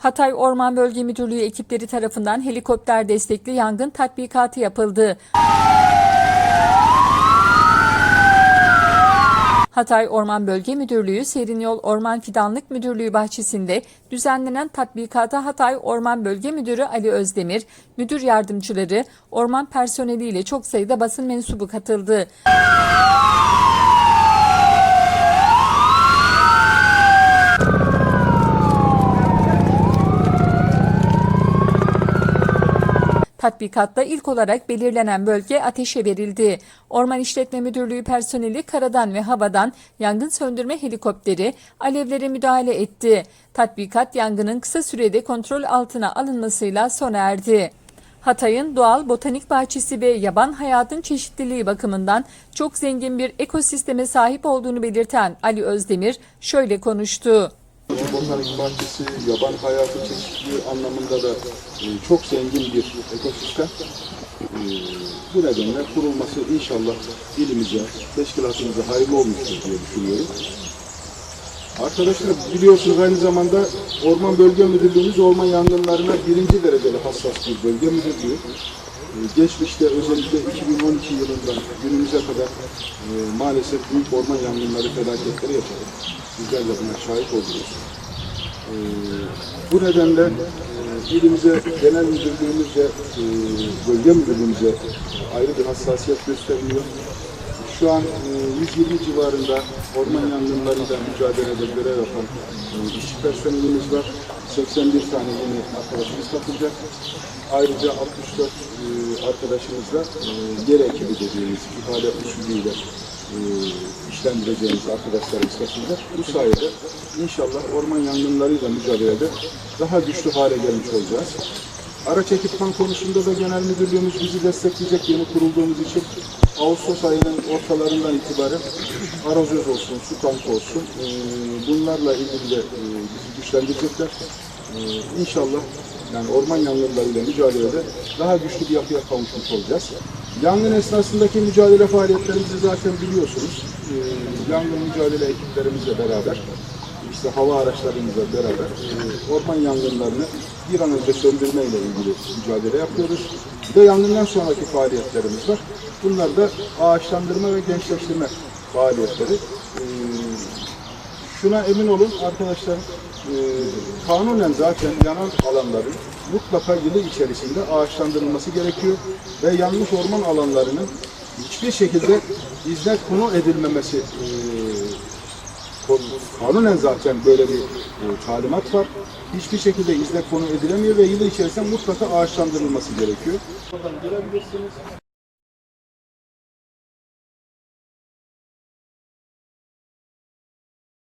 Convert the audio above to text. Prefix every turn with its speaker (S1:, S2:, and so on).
S1: Hatay Orman Bölge Müdürlüğü ekipleri tarafından helikopter destekli yangın tatbikatı yapıldı. Hatay Orman Bölge Müdürlüğü Serin Yol Orman Fidanlık Müdürlüğü bahçesinde düzenlenen tatbikata Hatay Orman Bölge Müdürü Ali Özdemir, müdür yardımcıları, orman personeliyle çok sayıda basın mensubu katıldı. Tatbikatta ilk olarak belirlenen bölge ateşe verildi. Orman İşletme Müdürlüğü personeli karadan ve havadan yangın söndürme helikopteri alevlere müdahale etti. Tatbikat yangının kısa sürede kontrol altına alınmasıyla sona erdi. Hatay'ın doğal botanik bahçesi ve yaban hayatın çeşitliliği bakımından çok zengin bir ekosisteme sahip olduğunu belirten Ali Özdemir şöyle konuştu.
S2: Botanik bahçesi, yaban hayatı çeşitliliği anlamında da e, çok zengin bir ekosistem. E, bu nedenle kurulması inşallah ilimize, teşkilatımıza hayırlı olmuştur diye düşünüyorum. Arkadaşlar biliyorsunuz aynı zamanda Orman Bölge Müdürlüğümüz orman yangınlarına birinci dereceli hassas bir bölge müdürlüğü. E, Geçmişte özellikle 2012 yılından günümüze kadar e, maalesef büyük orman yangınları felaketleri yaşadık. Sizler de buna şahit oldunuz. E, bu nedenle e, ilimize, genel müdürlüğümüzce, e, bölge müdürlüğümüze ayrı bir hassasiyet gösteriliyor. Şu an e, 120 civarında orman yangınlarıyla mücadelede görev yapan e, işçi personelimiz var. 81 tane yeni arkadaşımız katılacak. Ayrıca 64 e, arkadaşımızla e, yer ekibi dediğimiz ihale usulüyle e, işlendireceğimiz arkadaşlarımız katılacak. Bu sayede inşallah orman yangınlarıyla mücadelede daha güçlü hale gelmiş olacağız. Araç ekipman konusunda da genel müdürlüğümüz bizi destekleyecek yeni kurulduğumuz için Ağustos ayının ortalarından itibaren arazöz olsun, su tankı olsun e, bunlarla ilgili de e, bizi güçlendirecekler. E, inşallah yani orman yangınlarıyla mücadelede daha güçlü bir yapıya kavuşmuş olacağız. Yangın esnasındaki mücadele faaliyetlerimizi zaten biliyorsunuz. E, yangın mücadele ekiplerimizle beraber işte hava araçlarımızla beraber e, orman yangınlarını bir an önce söndürme ile ilgili mücadele yapıyoruz. Ve yangından sonraki faaliyetlerimiz var. Bunlar da ağaçlandırma ve gençleştirme faaliyetleri. E, şuna emin olun arkadaşlar, e, kanunen zaten yanan alanların mutlaka yılı içerisinde ağaçlandırılması gerekiyor ve yanmış orman alanlarının hiçbir şekilde izne konu edilmemesi e, kanunen zaten böyle bir e, talimat var. Hiçbir şekilde izne konu edilemiyor ve yıl içerisinde mutlaka ağaçlandırılması gerekiyor.